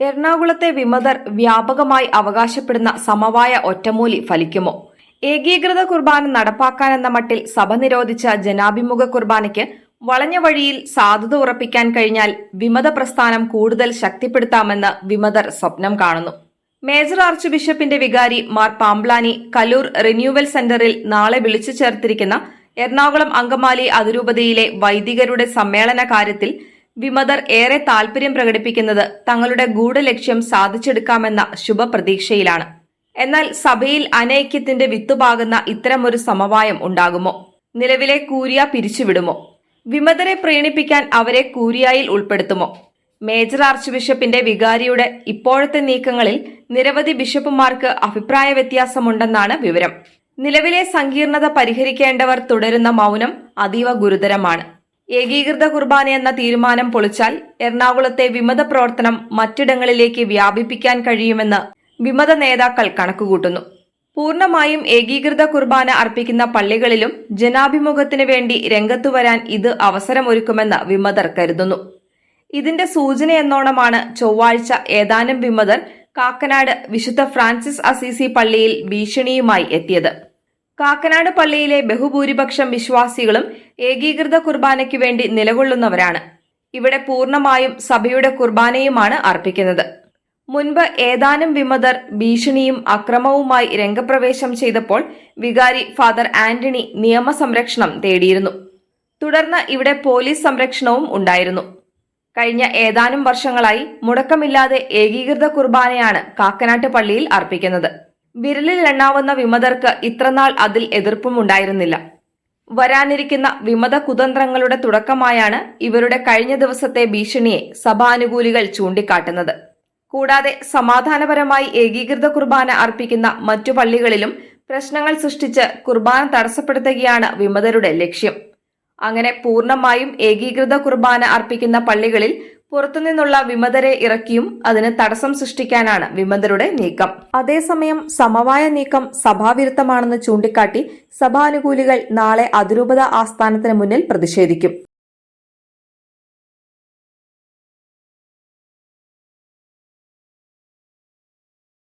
എറണാകുളത്തെ വിമതർ വ്യാപകമായി അവകാശപ്പെടുന്ന സമവായ ഒറ്റമൂലി ഫലിക്കുമോ? ഏകീകൃത കുർബാന നടപ്പാക്കാനെന്ന മട്ടിൽ സഭ നിരോധിച്ച ജനാഭിമുഖ കുർബാനയ്ക്ക് വളഞ്ഞ വഴിയിൽ സാധുത ഉറപ്പിക്കാൻ കഴിഞ്ഞാൽ വിമത പ്രസ്ഥാനം കൂടുതൽ ശക്തിപ്പെടുത്താമെന്ന് വിമതർ സ്വപ്നം കാണുന്നു. മേജർ ആർച്ച് ബിഷപ്പിന്റെ വികാരി മാർ പാംബ്ലാനി കലൂർ റിന്യൂവൽ സെന്ററിൽ നാളെ വിളിച്ചു ചേർത്തിരിക്കുന്ന എറണാകുളം അങ്കമാലി അതിരൂപതയിലെ വൈദികരുടെ സമ്മേളന കാര്യത്തിൽ വിമതർ ഏറെ താൽപര്യം പ്രകടിപ്പിക്കുന്നത് തങ്ങളുടെ ഗൂഢലക്ഷ്യം സാധിച്ചെടുക്കാമെന്ന ശുഭപ്രതീക്ഷയിലാണ്. എന്നാൽ സഭയിൽ അനൈക്യത്തിന്റെ വിത്തുപാകുന്ന ഇത്തരമൊരു സമവായം ഉണ്ടാകുമോ? നിലവിലെ കൂരിയ പിരിച്ചുവിടുമോ? വിമതരെ പ്രീണിപ്പിക്കാൻ അവരെ കൂരിയായിൽ ഉൾപ്പെടുത്തുമോ? മേജർ ആർച്ച് ബിഷപ്പിന്റെ വികാരിയുടെ ഇപ്പോഴത്തെ നീക്കങ്ങളിൽ നിരവധി ബിഷപ്പുമാർക്ക് അഭിപ്രായ വ്യത്യാസമുണ്ടെന്നാണ് വിവരം. നിലവിലെ സങ്കീർണത പരിഹരിക്കേണ്ടവർ തുടരുന്ന മൗനം അതീവ ഗുരുതരമാണ്. ഏകീകൃത കുർബാന എന്ന തീരുമാനം പൊളിച്ചാൽ എറണാകുളത്തെ വിമത പ്രവർത്തനം മറ്റിടങ്ങളിലേക്ക് വ്യാപിപ്പിക്കാൻ കഴിയുമെന്ന് വിമത നേതാക്കൾ കണക്കുകൂട്ടുന്നു. പൂർണമായും ഏകീകൃത കുർബാന അർപ്പിക്കുന്ന പള്ളികളിലും ജനാഭിമുഖത്തിനു വേണ്ടി രംഗത്തുവരാൻ ഇത് അവസരമൊരുക്കുമെന്ന് വിമതർ കരുതുന്നു. ഇതിന്റെ സൂചനയെന്നോണമാണ് ചൊവ്വാഴ്ച ഏതാനും വിമതർ കാക്കനാട് വിശുദ്ധ ഫ്രാൻസിസ് അസീസി പള്ളിയിൽ ഭീഷണിയുമായി എത്തിയത്. കാക്കനാട് പള്ളിയിലെ ബഹുഭൂരിപക്ഷം വിശ്വാസികളും ഏകീകൃത കുർബാനയ്ക്ക് വേണ്ടി നിലകൊള്ളുന്നവരാണ്. ഇവിടെ പൂർണമായും സഭയുടെ കുർബാനയുമാണ് അർപ്പിക്കുന്നത്. മുൻപ് ഏതാനും വിമതർ ഭീഷണിയും അക്രമവുമായി രംഗപ്രവേശം ചെയ്തപ്പോൾ വികാരി ഫാദർ ആന്റണി നിയമസംരക്ഷണം തേടിയിരുന്നു. തുടർന്ന് ഇവിടെ പോലീസ് സംരക്ഷണവും ഉണ്ടായിരുന്നു. കഴിഞ്ഞ ഏതാനും വർഷങ്ങളായി മുടക്കമില്ലാതെ ഏകീകൃത കുർബാനയാണ് കാക്കനാട്ട് പള്ളിയിൽ അർപ്പിക്കുന്നത്. വിരലിൽ എണ്ണാവുന്ന വിമതർക്ക് ഇത്രനാൾ അതിൽ എതിർപ്പും ഉണ്ടായിരുന്നില്ല. വരാനിരിക്കുന്ന വിമത കുതന്ത്രങ്ങളുടെ തുടക്കമായാണ് ഇവരുടെ കഴിഞ്ഞ ദിവസത്തെ ഭീഷണിയെ സഭാനുകൂലികൾ ചൂണ്ടിക്കാട്ടുന്നത്. കൂടാതെ സമാധാനപരമായി ഏകീകൃത കുർബാന അർപ്പിക്കുന്ന മറ്റു പള്ളികളിലും പ്രശ്നങ്ങൾ സൃഷ്ടിച്ച് കുർബാന തടസ്സപ്പെടുത്തുകയാണ് വിമതരുടെ ലക്ഷ്യം. അങ്ങനെ പൂർണമായും ഏകീകൃത കുർബാന അർപ്പിക്കുന്ന പള്ളികളിൽ പുറത്തുനിന്നുള്ള വിമതരെ ഇറക്കിയും അതിന് തടസ്സം സൃഷ്ടിക്കാനാണ് വിമതരുടെ നീക്കം. അതേസമയം സമവായ നീക്കം സഭാവിരുദ്ധമാണെന്ന് ചൂണ്ടിക്കാട്ടി സഭാനുകൂലികൾ നാളെ അതിരൂപത ആസ്ഥാനത്തിന് മുന്നിൽ പ്രതിഷേധിക്കും.